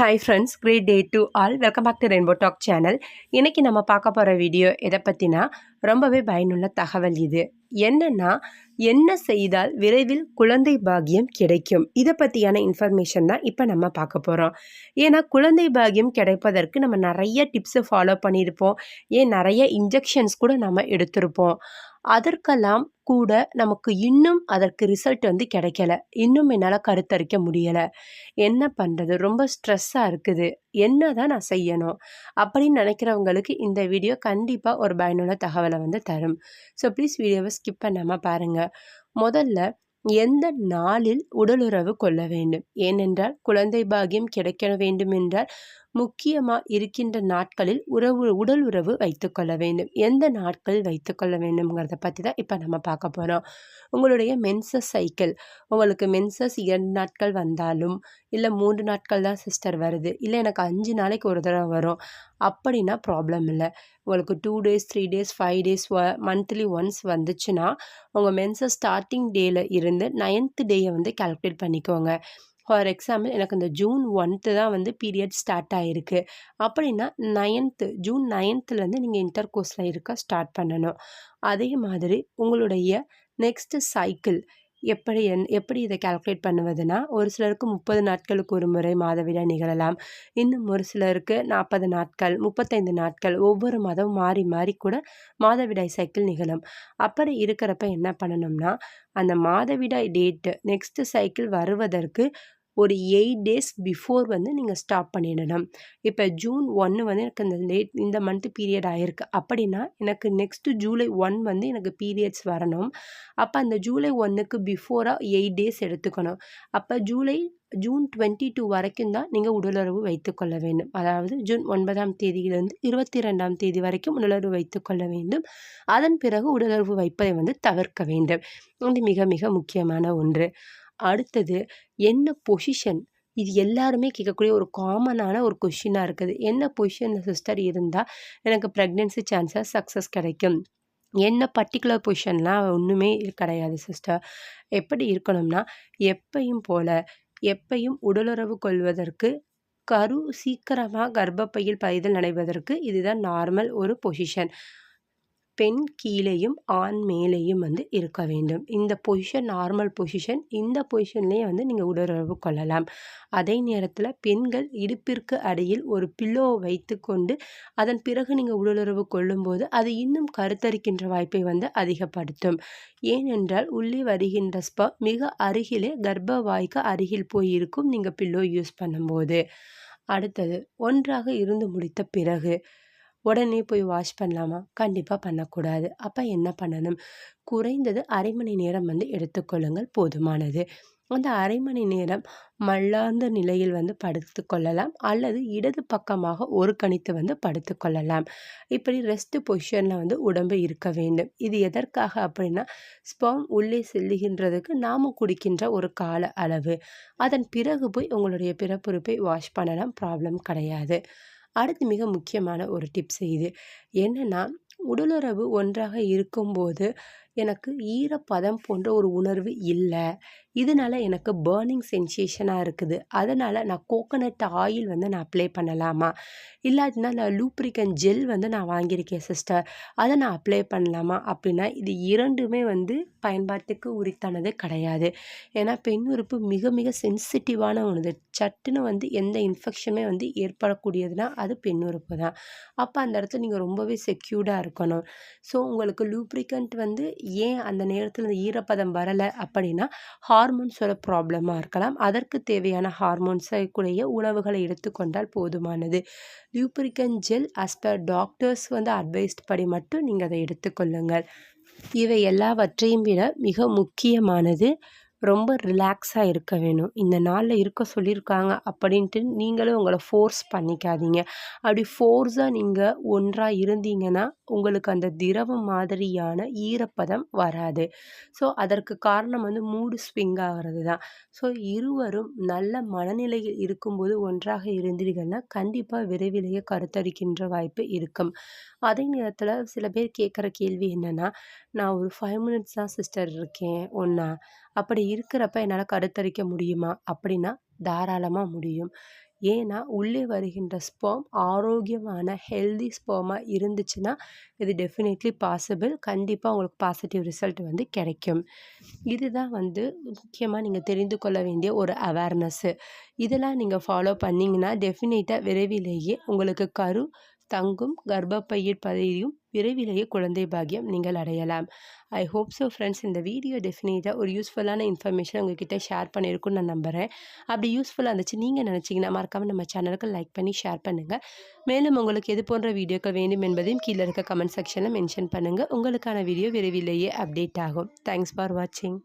Hi friends great day to all welcome back to Rainbow Talk channel இன்றைக்கி நம்ம பார்க்க போகிற வீடியோ எதை பற்றினா ரொம்பவே பயனுள்ள தகவல் இது. என்னென்னா என்ன செய்தால் விரைவில் குழந்தை பாக்கியம் கிடைக்கும்? இதை பற்றியான இன்ஃபர்மேஷன் தான் இப்போ நம்ம பார்க்க போகிறோம் ஏன்னா குழந்தை பாக்கியம் கிடைப்பதற்கு நம்ம நிறைய டிப்ஸை ஃபாலோ பண்ணியிருப்போம். ஏன் நிறைய இன்ஜெக்ஷன்ஸ் கூட நம்ம எடுத்திருப்போம். அதற்கெல்லாம் கூட நமக்கு இன்னும் அதற்கு ரிசல்ட் வந்து கிடைக்கல. இன்னும் என்னால் கருத்தரிக்க முடியலை. என்ன பண்ணுறது ரொம்ப ஸ்ட்ரெஸ்ஸாக இருக்குது. என்ன தான் நான் செய்யணும்? அப்படின்னு நினைக்கிறவங்களுக்கு இந்த வீடியோ கண்டிப்பாக ஒரு பயனுள்ள தகவலை வந்து தரும். ஸோ ப்ளீஸ் வீடியோவை ஸ்கிப் பண்ணாமல் பாருங்கள் முதல்ல எந்த நாளில் உடலுறவு கொள்ள வேண்டும்? ஏனென்றால் குழந்தை பாகியம் கிடைக்க வேண்டும் என்றால் முக்கியமாக இருக்கின்ற நாட்களில் உறவு உடல் உறவு வைத்துக்கொள்ள வேண்டும். எந்த நாட்களில் வைத்துக்கொள்ள வேண்டும்ங்கிறத பற்றி தான் இப்போ நம்ம பார்க்க போகிறோம் உங்களுடைய மென்சஸ் சைக்கிள் உங்களுக்கு மென்சஸ் இரண்டு நாட்கள் வந்தாலும் இல்லை மூன்று நாட்கள் தான் சிஸ்டர் வருது இல்லை எனக்கு அஞ்சு நாளைக்கு ஒரு தடவை வரும் அப்படின்னா ப்ராப்ளம் இல்லை. உங்களுக்கு two days three days five days monthly once வந்துச்சுன்னா உங்கள் மென்சஸ் ஸ்டார்டிங் டேயில் இருந்து நைன்த் டேயை வந்து கால்குலேட் பண்ணிக்கோங்க. ஃபார் எக்ஸாம்பிள் எனக்கு இந்த ஜூன் ஒன்த்து தான் வந்து பீரியட் ஸ்டார்ட் ஆகிருக்கு அப்படின்னா நைன்த்து ஜூன் நைன்த்துலேருந்து நீங்கள் இன்டர் கோர்ஸில் இருக்க ஸ்டார்ட் பண்ணணும். அதே மாதிரி உங்களுடைய நெக்ஸ்ட்டு சைக்கிள் எப்படி என் எப்படி இதை கால்குலேட் பண்ணுவதுன்னா ஒரு சிலருக்கு முப்பது நாட்களுக்கு ஒரு முறை மாதவிடாய் நிகழலாம். இன்னும் ஒரு சிலருக்கு நாற்பது நாட்கள் முப்பத்தைந்து நாட்கள் ஒவ்வொரு மாதம் மாறி மாறி கூட மாதவிடாய் சைக்கிள் நிகழும். அப்படி இருக்கிறப்ப என்ன பண்ணணும்னா அந்த மாதவிடாய் டேட்டு நெக்ஸ்ட்டு சைக்கிள் வருவதற்கு ஒரு எயிட் டேஸ் பிஃபோர் வந்து நீங்கள் ஸ்டாப் பண்ணிடணும். இப்போ ஜூன் ஒன்று வந்து எனக்கு இந்த லேட் இந்த மந்த்து பீரியட் ஆகிருக்கு அப்படின்னா எனக்கு நெக்ஸ்ட்டு ஜூலை ஒன் வந்து எனக்கு பீரியட்ஸ் வரணும். அப்போ அந்த ஜூலை ஒன்றுக்கு பிஃபோராக எயிட் டேஸ் எடுத்துக்கணும். அப்போ ஜூலை ஜூன் டுவெண்ட்டி டூ வரைக்கும் தான் நீங்கள் உடலுறவு வைத்துக்கொள்ள வேண்டும். அதாவது ஜூன் ஒன்பதாம் தேதியிலிருந்து இருபத்தி ரெண்டாம் தேதி வரைக்கும் உடலுறவு வைத்துக்கொள்ள வேண்டும். அதன் பிறகு உடலுறவு வைப்பதை வந்து தவிர்க்க வேண்டும். இது மிக மிக முக்கியமான ஒன்று. அடுத்தது என்ன பொசிஷன் இது எல்லாருமே கேட்கக்கூடிய ஒரு காமனான ஒரு கொஷினாக இருக்குது. என்ன பொசிஷனில் சிஸ்டர் இருந்தால் எனக்கு ப்ரெக்னென்சி சான்சஸ் சக்ஸஸ் கிடைக்கும்? என்ன பர்டிகுலர் பொசிஷன்லாம் ஒன்றுமே கிடையாது சிஸ்டர் எப்படி இருக்கணும்னா எப்பையும் போல் எப்பையும் உடலுறவு கொள்வதற்கு கரு சீக்கிரமாக கர்ப்பப்பையில் பைதல் நடைபெறுவதற்கு இதுதான் நார்மல் ஒரு பொசிஷன் பெண் கீழேயும் ஆண் மேலேயும் வந்து இருக்க வேண்டும். இந்த பொசிஷன் நார்மல் பொசிஷன் இந்த பொசிஷன்லேயே வந்து நீங்கள் உடலுறவு கொள்ளலாம். அதே நேரத்தில் பெண்கள் இடுப்பிற்கு அடியில் ஒரு பில்லோ வைத்து கொண்டு அதன் பிறகு நீங்கள் உடலுறவு கொள்ளும்போது அது இன்னும் கருத்தரிக்கின்ற வாய்ப்பை வந்து அதிகப்படுத்தும். ஏனென்றால் உள்ளே வருகின்ற ஸ்ப மிக அருகிலே கர்ப்ப வாய்க்கு அருகில் போய் இருக்கும் நீங்கள் பில்லோ யூஸ் பண்ணும்போது. அடுத்தது ஒன்றாக இருந்து முடித்த பிறகு. உடனே போய் வாஷ் பண்ணலாமா? கண்டிப்பாக பண்ணக்கூடாது. அப்போ என்ன பண்ணணும்? குறைந்தது அரை மணி நேரம் வந்து எடுத்துக்கொள்ளுங்கள். போதுமானது. அந்த அரை மணி நேரம் மல்லார்ந்த நிலையில் வந்து படுத்து கொள்ளலாம். அல்லது இடது பக்கமாக ஒரு கணித்து வந்து படுத்து கொள்ளலாம். இப்படி ரெஸ்ட் பொசிஷனில் வந்து உடம்பு இருக்க வேண்டும். இது எதற்காக அப்படின்னா ஸ்பாம் உள்ளே செல்லுகின்றதுக்கு நாம் குடிக்கின்ற ஒரு கால அளவு. அதன் பிறகு போய் உங்களுடைய பிறப்புறுப்பை வாஷ் பண்ணலாம். ப்ராப்ளம் கிடையாது. அடுத்து மிக முக்கியமான ஒரு டிப்ஸ் இது. என்னென்னா உடலுறவு ஒன்றாக இருக்கும்போது எனக்கு ஈரப்பதம் போன்ற ஒரு உணர்வு இல்லை. இதனால் எனக்கு பேர்னிங் சென்சேஷனாக இருக்குது. அதனால் நான் கோகோனட் ஆயில் வந்து நான் அப்ளை பண்ணலாமா? இல்லாட்டினா நான் லூப்ரிகன் ஜெல் வந்து நான் வாங்கியிருக்கேன் சிஸ்டர் அதை நான் அப்ளை பண்ணலாமா? அப்படின்னா இது இரண்டுமே வந்து பயன்பாட்டுக்கு உரித்தானது கிடையாது. ஏன்னா பெண் உறுப்பு மிக மிக சென்சிட்டிவான ஒன்று சட்டுன்னு வந்து எந்த இன்ஃபெக்ஷனுமே வந்து ஏற்படக்கூடியதுன்னா அது பெண் உறுப்பு தான். அப்போ அந்த இடத்துல நீங்கள் ரொம்பவே செக்யூர்டாக இருக்கணும். ஸோ உங்களுக்கு லூப்ரிகன்ட் வந்து ஏன் அந்த நேரத்தில் ஈரப்பதம் வரலை அப்படின்னா ஹார்மோன்ஸோட ப்ராப்ளமாக இருக்கலாம். அதற்கு தேவையான ஹார்மோன்ஸை கூடிய உணவுகளை எடுத்துக்கொண்டால் போதுமானது. Lubricant gel as per doctors வந்து அட்வைஸ்ட் படி மட்டும் நீங்கள் அதை எடுத்துக்கொள்ளுங்கள் இவை எல்லாவற்றையும் விட மிக முக்கியமானது ரொம்ப ரிலாக்ஸாக இருக்க வேணும். இந்த நாளில் இருக்க சொல்லியிருக்காங்க அப்படின்ட்டு நீங்களும் உங்களை ஃபோர்ஸ் பண்ணிக்காதீங்க. அப்படி ஃபோர்ஸாக நீங்கள் ஒன்றாக இருந்தீங்கன்னா உங்களுக்கு அந்த திரவம் மாதிரியான ஈரப்பதம் வராது. ஸோ அதற்கு காரணம் வந்து மூடு ஸ்விங் ஆகிறது தான். ஸோ இருவரும் நல்ல மனநிலையில் இருக்கும்போது ஒன்றாக இருந்தீர்கள்னா கண்டிப்பாக விரைவிலேயே கருத்தரிக்கின்ற வாய்ப்பு இருக்கும். அதே நேரத்தில் சில பேர் கேட்குற கேள்வி என்னென்னா நான் ஒரு ஃபைவ் மினிட்ஸ் தான் சிஸ்டர் இருக்கேன். ஒன்றா அப்படி இருக்கிறப்ப என்னால் கருத்தரிக்க முடியுமா? அப்படின்னா தாராளமாக முடியும். ஏன்னா உள்ளே வருகின்ற ஸ்போம் ஆரோக்கியமான ஹெல்தி ஸ்போமாக இருந்துச்சுன்னா இது டெஃபினெட்லி பாசிபிள் கண்டிப்பாக உங்களுக்கு பாசிட்டிவ் ரிசல்ட் வந்து கிடைக்கும். இதுதான் வந்து முக்கியமாக நீங்கள் தெரிந்து கொள்ள வேண்டிய ஒரு அவேர்னஸ்ஸு இதெல்லாம் நீங்கள் ஃபாலோ பண்ணிங்கன்னா டெஃபினேட்டாக விரைவிலேயே உங்களுக்கு கரு தங்கும் கர்ப்பப்பயிர் பதவியும் விரைவிலேயே குழந்தை பாக்கியம் நீங்கள் அடையலாம். ஐ ஹோப் ஸோ ஃப்ரெண்ட்ஸ் இந்த வீடியோ டெஃபினட்டாக ஒரு யூஸ்ஃபுல்லான இன்ஃபர்மேஷன் உங்ககிட்ட ஷேர் பண்ணியிருக்குன்னு நான் நம்புகிறேன் அப்படி யூஸ்ஃபுல்லாக இருந்துச்சு நீங்கள் நினச்சிங்கன்னா மறக்காமல் நம்ம சேனலுக்கு லைக் பண்ணி ஷேர் பண்ணுங்கள் மேலும் உங்களுக்கு எது போன்ற வீடியோக்கள் வேண்டும் என்பதையும் கீழே இருக்க கமெண்ட் செக்ஷனில் மென்ஷன் பண்ணுங்கள் உங்களுக்கான வீடியோ விரைவிலேயே அப்டேட் ஆகும். தேங்க்ஸ் ஃபார் வாட்சிங்